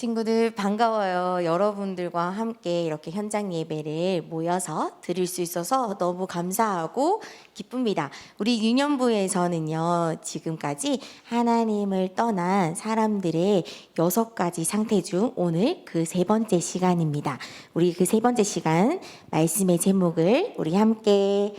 친구들 반가워요. 여러분들과 함께 이렇게 현장 예배를 모여서 드릴 수 있어서 너무 감사하고 기쁩니다. 우리 유년부에서는요, 지금까지 하나님을 떠난 사람들의 여섯 가지 상태 중 오늘 그 세 번째 시간입니다. 우리 그 세 번째 시간 말씀의 제목을 우리 함께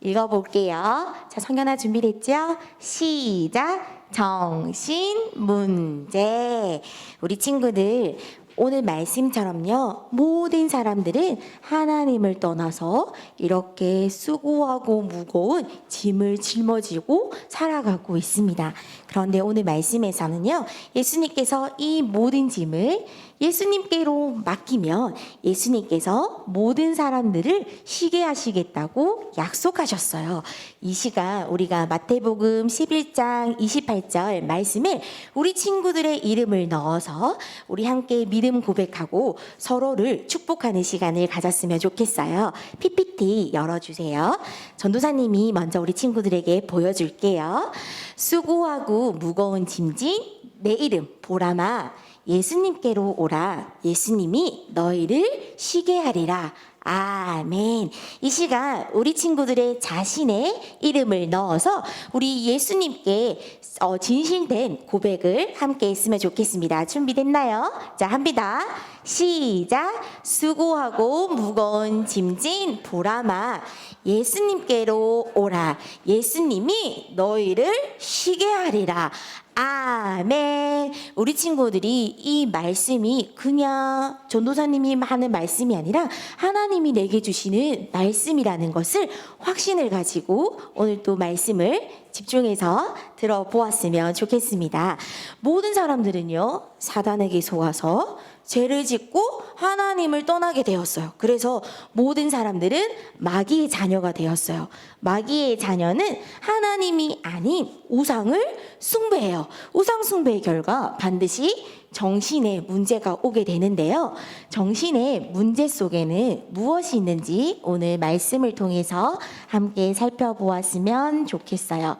읽어볼게요. 자, 성현아 준비됐죠? 시작. 정신 문제. 우리 친구들 오늘 말씀처럼요. 모든 사람들은 하나님을 떠나서 이렇게 수고하고 무거운 짐을 짊어지고 살아가고 있습니다. 그런데 오늘 말씀에서는요. 예수님께서 이 모든 짐을 예수님께로 맡기면 예수님께서 모든 사람들을 쉬게 하시겠다고 약속하셨어요. 이 시간 우리가 마태복음 11장 28절 말씀에 우리 친구들의 이름을 넣어서 우리 함께 믿음 고백하고 서로를 축복하는 시간을 가졌으면 좋겠어요. PPT 열어주세요. 전도사님이 먼저 우리 친구들에게 보여줄게요. 수고하고 무거운 짐진 내 이름 보라마 예수님께로 오라. 예수님이 너희를 쉬게 하리라. 아멘. 이 시간 우리 친구들의 자신의 이름을 넣어서 우리 예수님께 어, 진실된 고백을 함께 했으면 좋겠습니다. 준비됐나요? 자, 합니다. 시작. 수고하고 무거운 짐진 보라마. 예수님께로 오라. 예수님이 너희를 쉬게 하리라. 아멘. 우리 친구들이 이 말씀이 그냥 전도사님이 하는 말씀이 아니라 하나님이 내게 주시는 말씀이라는 것을 확신을 가지고 오늘 또 말씀을 집중해서 들어보았으면 좋겠습니다. 모든 사람들은요, 사단에게 속아서 죄를 짓고 하나님을 떠나게 되었어요. 그래서 모든 사람들은 마귀의 자녀가 되었어요. 마귀의 자녀는 하나님이 아닌 우상을 숭배해요. 우상 숭배의 결과 반드시 정신에 문제가 오게 되는데요. 정신의 문제 속에는 무엇이 있는지 오늘 말씀을 통해서 함께 살펴보았으면 좋겠어요.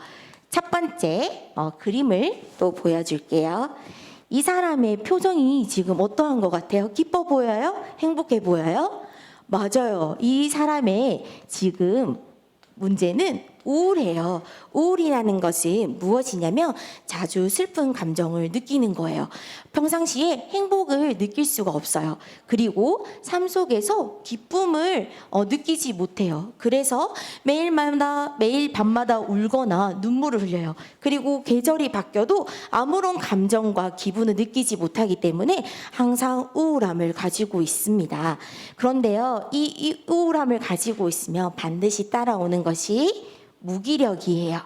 첫 번째 어, 그림을 또 보여줄게요. 이 사람의 표정이 지금 어떠한 것 같아요? 기뻐 보여요? 행복해 보여요? 맞아요. 이 사람의 지금 문제는 우울해요. 우울이라는 것은 무엇이냐면 자주 슬픈 감정을 느끼는 거예요. 평상시에 행복을 느낄 수가 없어요. 그리고 삶 속에서 기쁨을 어, 느끼지 못해요. 그래서 매일마다 매일 밤마다 울거나 눈물을 흘려요. 그리고 계절이 바뀌어도 아무런 감정과 기분을 느끼지 못하기 때문에 항상 우울함을 가지고 있습니다. 그런데요, 이, 이 우울함을 가지고 있으면 반드시 따라오는 것이 무기력이에요.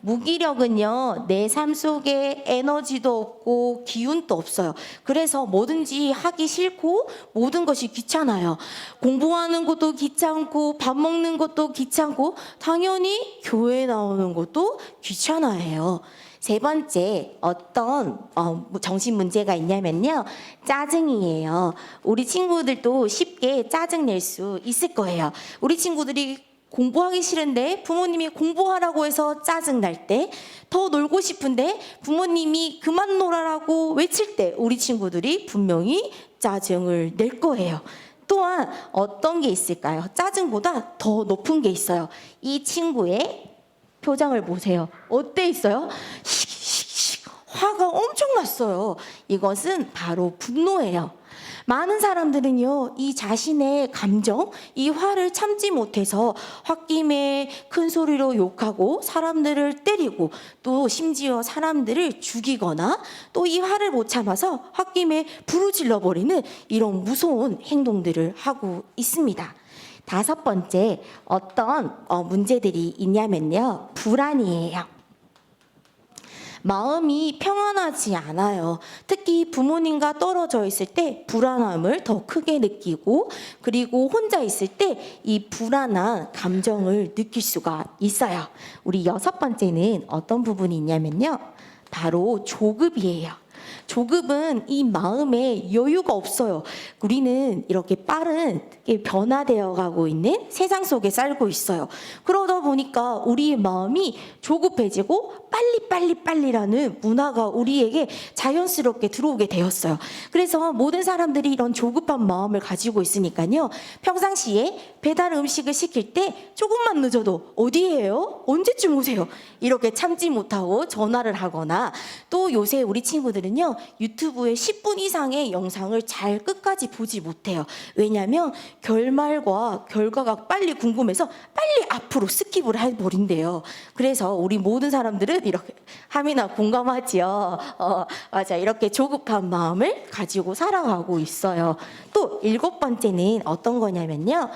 무기력은요, 내 삶 속에 에너지도 없고 기운도 없어요. 그래서 뭐든지 하기 싫고 모든 것이 귀찮아요. 공부하는 것도 귀찮고 밥 먹는 것도 귀찮고 당연히 교회 나오는 것도 귀찮아해요. 세 번째 어떤 어, 정신 문제가 있냐면요 짜증이에요. 우리 친구들도 쉽게 짜증 낼 수 있을 거예요. 우리 친구들이 공부하기 싫은데 부모님이 공부하라고 해서 짜증 날 때, 더 놀고 싶은데 부모님이 그만 놀아라고 외칠 때 우리 친구들이 분명히 짜증을 낼 거예요. 또한 어떤 게 있을까요? 짜증보다 더 높은 게 있어요. 이 친구의 표정을 보세요. 어때 있어요? 화가 엄청 났어요. 이것은 바로 분노예요. 많은 사람들은요, 이 자신의 감정, 이 화를 참지 못해서 홧김에 큰 소리로 욕하고 사람들을 때리고 또 심지어 사람들을 죽이거나 또 이 화를 못 참아서 홧김에 부르질러 버리는 이런 무서운 행동들을 하고 있습니다. 다섯 번째, 어떤 어, 문제들이 있냐면요, 불안이에요. 마음이 평안하지 않아요. 특히 부모님과 떨어져 있을 때 불안함을 더 크게 느끼고 그리고 혼자 있을 때 이 불안한 감정을 느낄 수가 있어요. 우리 여섯 번째는 어떤 부분이 있냐면요. 바로 조급이에요. 조급은 이 마음에 여유가 없어요. 우리는 이렇게 빠른 변화되어 가고 있는 세상 속에 살고 있어요. 그러다 보니까 우리의 마음이 조급해지고 빨리 빨리 빨리라는 문화가 우리에게 자연스럽게 들어오게 되었어요. 그래서 모든 사람들이 이런 조급한 마음을 가지고 있으니까요. 평상시에 배달 음식을 시킬 때 조금만 늦어도 어디에요? 언제쯤 오세요? 이렇게 참지 못하고 전화를 하거나 또 요새 우리 친구들은요. 유튜브에 10분 이상의 영상을 잘 끝까지 보지 못해요. 왜냐하면 결말과 결과가 빨리 궁금해서 빨리 앞으로 스킵을 해버린대요. 그래서 우리 모든 사람들은 이렇게 하미나 공감하지요. 어, 맞아. 이렇게 조급한 마음을 가지고 살아가고 있어요. 또 일곱 번째는 어떤 거냐면요.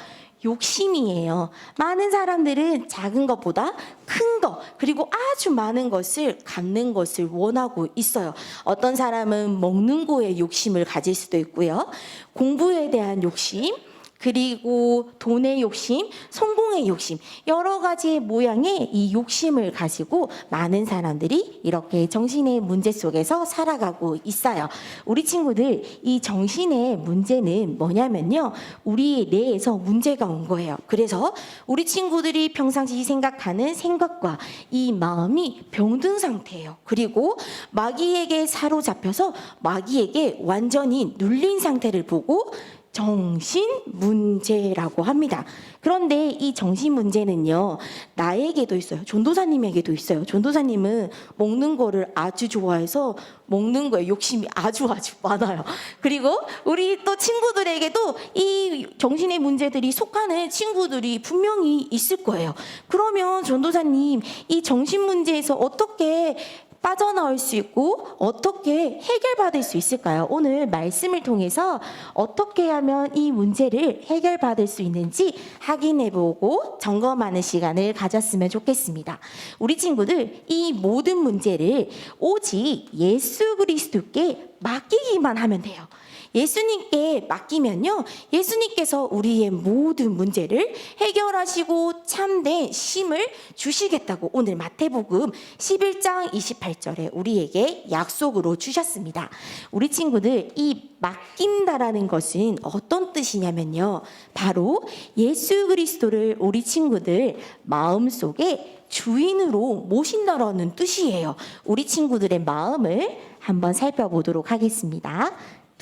욕심이에요. 많은 사람들은 작은 것보다 큰 것, 그리고 아주 많은 것을 갖는 것을 원하고 있어요. 어떤 사람은 먹는 거에 욕심을 가질 수도 있고요. 공부에 대한 욕심, 그리고 돈의 욕심, 성공의 욕심, 여러 가지의 모양의 이 욕심을 가지고 많은 사람들이 이렇게 정신의 문제 속에서 살아가고 있어요. 우리 친구들, 이 정신의 문제는 뭐냐면요. 우리 뇌에서 문제가 온 거예요. 그래서 우리 친구들이 평상시 생각하는 생각과 이 마음이 병든 상태예요. 그리고 마귀에게 사로잡혀서 마귀에게 완전히 눌린 상태를 보고 정신 문제라고 합니다. 그런데 이 정신 문제는요, 나에게도 있어요. 전도사님에게도 있어요. 전도사님은 먹는 거를 아주 좋아해서 먹는 거에 욕심이 아주 아주 많아요. 그리고 우리 또 친구들에게도 이 정신의 문제들이 속하는 친구들이 분명히 있을 거예요. 그러면 전도사님, 이 정신 문제에서 어떻게 빠져나올 수 있고 어떻게 해결받을 수 있을까요? 오늘 말씀을 통해서 어떻게 하면 이 문제를 해결받을 수 있는지 확인해 보고 점검하는 시간을 가졌으면 좋겠습니다. 우리 친구들 이 모든 문제를 오직 예수 그리스도께 맡기기만 하면 돼요. 예수님께 맡기면요. 예수님께서 우리의 모든 문제를 해결하시고 참된 힘을 주시겠다고 오늘 마태복음 11장 28절에 우리에게 약속으로 주셨습니다. 우리 친구들 이 맡긴다라는 것은 어떤 뜻이냐면요. 바로 예수 그리스도를 우리 친구들 마음속에 주인으로 모신다라는 뜻이에요. 우리 친구들의 마음을 한번 살펴보도록 하겠습니다.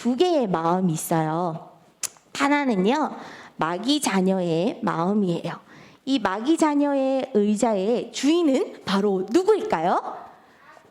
두 개의 마음이 있어요. 하나는요, 마귀 자녀의 마음이에요. 이 마귀 자녀의 의자의 주인은 바로 누구일까요?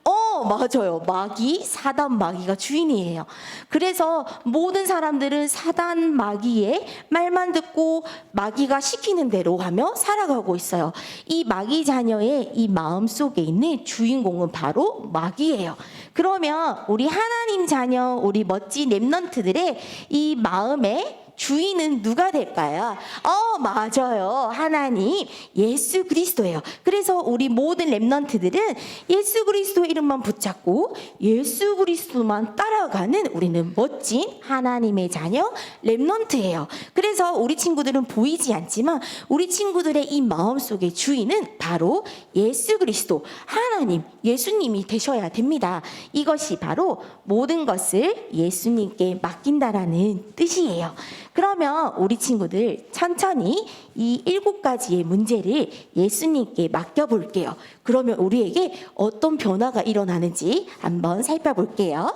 어, 맞아요. 마귀, 사단 마귀가 주인이에요. 그래서 모든 사람들은 사단 마귀의 말만 듣고 마귀가 시키는 대로 하며 살아가고 있어요. 이 마귀 자녀의 이 마음 속에 있는 주인공은 바로 마귀예요. 그러면 우리 하나님 자녀, 우리 멋진 랩런트들의 이 마음에 주인은 누가 될까요? 어, 맞아요. 하나님, 예수 그리스도예요. 그래서 우리 모든 랩런트들은 예수 그리스도 이름만 붙잡고 예수 그리스도만 따라가는 우리는 멋진 하나님의 자녀 랩런트예요. 그래서 우리 친구들은 보이지 않지만 우리 친구들의 이 마음속의 주인은 바로 예수 그리스도, 하나님, 예수님이 되셔야 됩니다. 이것이 바로 모든 것을 예수님께 맡긴다라는 뜻이에요. 그러면 우리 친구들 천천히 이 일곱 가지의 문제를 예수님께 맡겨볼게요. 그러면 우리에게 어떤 변화가 일어나는지 한번 살펴볼게요.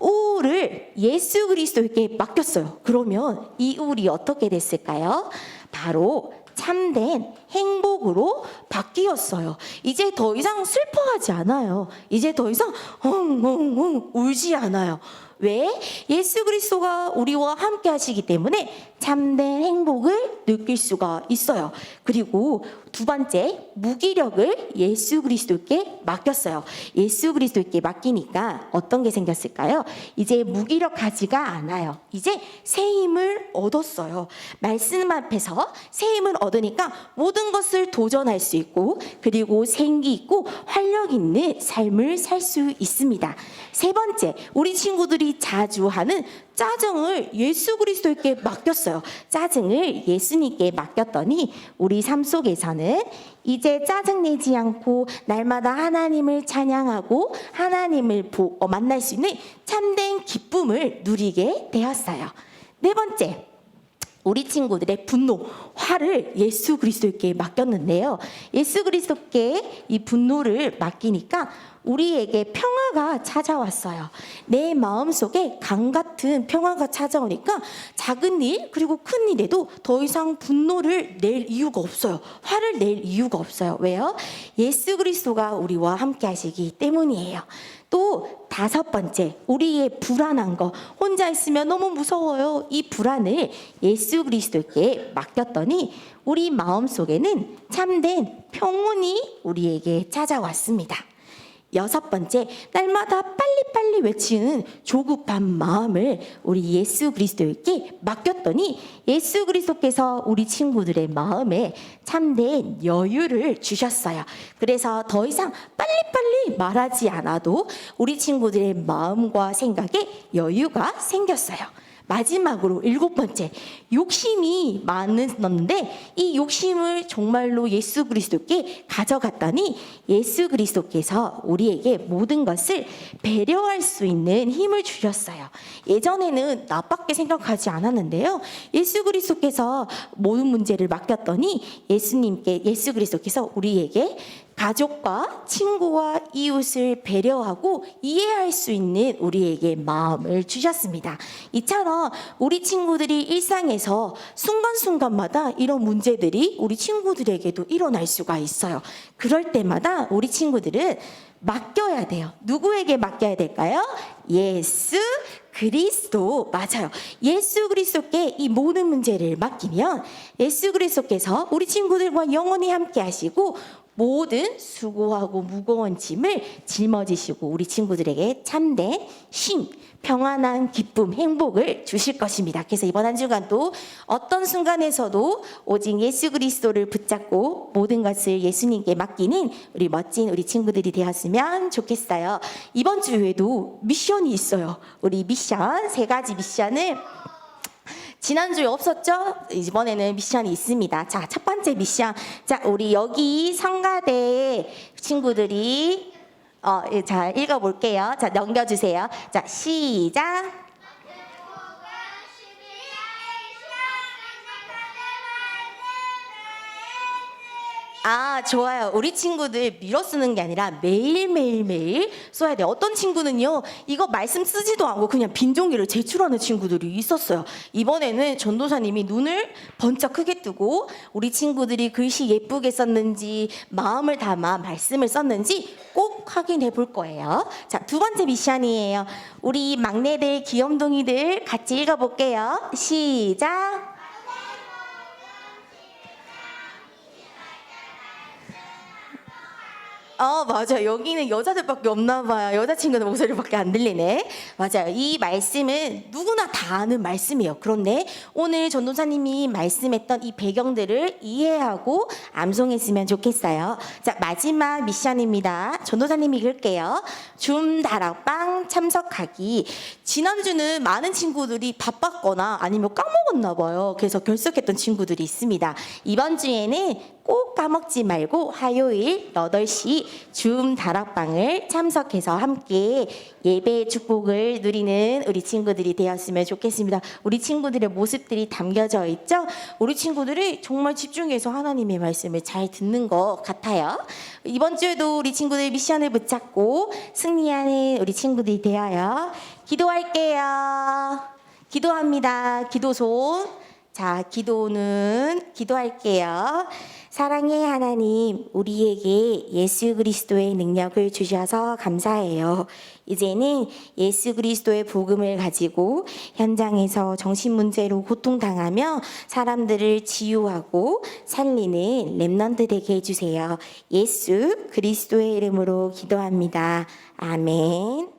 우울을 예수 그리스도에게 맡겼어요. 그러면 이 우울이 어떻게 됐을까요? 바로 참된 행복으로 바뀌었어요. 이제 더 이상 슬퍼하지 않아요. 이제 더 이상 엉엉엉 울지 않아요. 왜? 예수 그리스도가 우리와 함께 하시기 때문에 참된 행복을 느낄 수가 있어요. 그리고 두 번째, 무기력을 예수 그리스도께 맡겼어요. 예수 그리스도께 맡기니까 어떤 게 생겼을까요? 이제 무기력하지가 않아요. 이제 새 힘을 얻었어요. 말씀 앞에서 새 힘을 얻으니까 모든 것을 도전할 수 있고 그리고 생기 있고 활력 있는 삶을 살 수 있습니다. 세 번째, 우리 친구들이 자주 하는 짜증을 예수 그리스도에게 맡겼어요. 짜증을 예수님께 맡겼더니 우리 삶 속에서는 이제 짜증내지 않고 날마다 하나님을 찬양하고 하나님을 보, 어, 만날 수 있는 참된 기쁨을 누리게 되었어요. 네 번째, 우리 친구들의 분노, 화를 예수 그리스도께 맡겼는데요. 예수 그리스도께 이 분노를 맡기니까 우리에게 평화가 찾아왔어요. 내 마음 속에 강 같은 평화가 찾아오니까 작은 일 그리고 큰 일에도 더 이상 분노를 낼 이유가 없어요. 화를 낼 이유가 없어요. 왜요? 예수 그리스도가 우리와 함께 하시기 때문이에요. 또 다섯 번째, 우리의 불안한 거, 혼자 있으면 너무 무서워요. 이 불안을 예수 그리스도께 맡겼더니 우리 마음 속에는 참된 평온이 우리에게 찾아왔습니다. 여섯 번째, 날마다 빨리빨리 외치는 조급한 마음을 우리 예수 그리스도에게 맡겼더니 예수 그리스도께서 우리 친구들의 마음에 참된 여유를 주셨어요. 그래서 더 이상 빨리빨리 말하지 않아도 우리 친구들의 마음과 생각에 여유가 생겼어요. 마지막으로 일곱 번째 욕심이 많았는데 이 욕심을 정말로 예수 그리스도께 가져갔더니 예수 그리스도께서 우리에게 모든 것을 배려할 수 있는 힘을 주셨어요. 예전에는 나밖에 생각하지 않았는데요. 예수 그리스도께서 모든 문제를 맡겼더니 예수님께 예수 그리스도께서 우리에게 가족과 친구와 이웃을 배려하고 이해할 수 있는 우리에게 마음을 주셨습니다. 이처럼 우리 친구들이 일상에서 순간순간마다 이런 문제들이 우리 친구들에게도 일어날 수가 있어요. 그럴 때마다 우리 친구들은 맡겨야 돼요. 누구에게 맡겨야 될까요? 예수 그리스도 맞아요. 예수 그리스도께 이 모든 문제를 맡기면 예수 그리스도께서 우리 친구들과 영원히 함께 하시고 모든 수고하고 무거운 짐을 짊어지시고 우리 친구들에게 참된 쉼, 평안한 기쁨, 행복을 주실 것입니다. 그래서 이번 한 주간도 어떤 순간에서도 오직 예수 그리스도를 붙잡고 모든 것을 예수님께 맡기는 우리 멋진 우리 친구들이 되었으면 좋겠어요. 이번 주에도 미션이 있어요. 우리 미션 세 가지 미션을 지난주에 없었죠? 이번에는 미션이 있습니다. 자, 첫 번째 미션. 자, 우리 여기 성가대 친구들이 어, 예, 자, 읽어볼게요. 자, 넘겨주세요. 자, 시작. 아, 좋아요. 우리 친구들 밀어 쓰는 게 아니라 매일매일매일 써야 돼요. 어떤 친구는요, 이거 말씀 쓰지도 않고 그냥 빈 종이를 제출하는 친구들이 있었어요. 이번에는 전도사님이 눈을 번쩍 크게 뜨고 우리 친구들이 글씨 예쁘게 썼는지 마음을 담아 말씀을 썼는지 꼭 확인해 볼 거예요. 자, 두 번째 미션이에요. 우리 막내들, 귀염둥이들 같이 읽어볼게요. 시작. 어, 맞아. 여기는 여자들밖에 없나 봐요. 여자친구들 목소리밖에 안 들리네. 맞아요. 이 말씀은 누구나 다 아는 말씀이에요. 그런데 오늘 전도사님이 말씀했던 이 배경들을 이해하고 암송했으면 좋겠어요. 자, 마지막 미션입니다. 전도사님 읽을게요. 줌 다락방 참석하기. 지난주는 많은 친구들이 바빴거나 아니면 까먹었나 봐요. 그래서 결석했던 친구들이 있습니다. 이번 주에는 꼭 까먹지 말고 화요일 8시 줌 다락방을 참석해서 함께 예배 축복을 누리는 우리 친구들이 되었으면 좋겠습니다. 우리 친구들의 모습들이 담겨져 있죠? 우리 친구들이 정말 집중해서 하나님의 말씀을 잘 듣는 것 같아요. 이번 주에도 우리 친구들 미션을 붙잡고 승리하는 우리 친구들이 되어요. 기도할게요. 기도합니다. 기도 손. 자, 기도는 기도할게요. 사랑의 하나님, 우리에게 예수 그리스도의 능력을 주셔서 감사해요. 이제는 예수 그리스도의 복음을 가지고 현장에서 정신 문제로 고통당하며 사람들을 치유하고 살리는 렘넌트 되게 해주세요. 예수 그리스도의 이름으로 기도합니다. 아멘.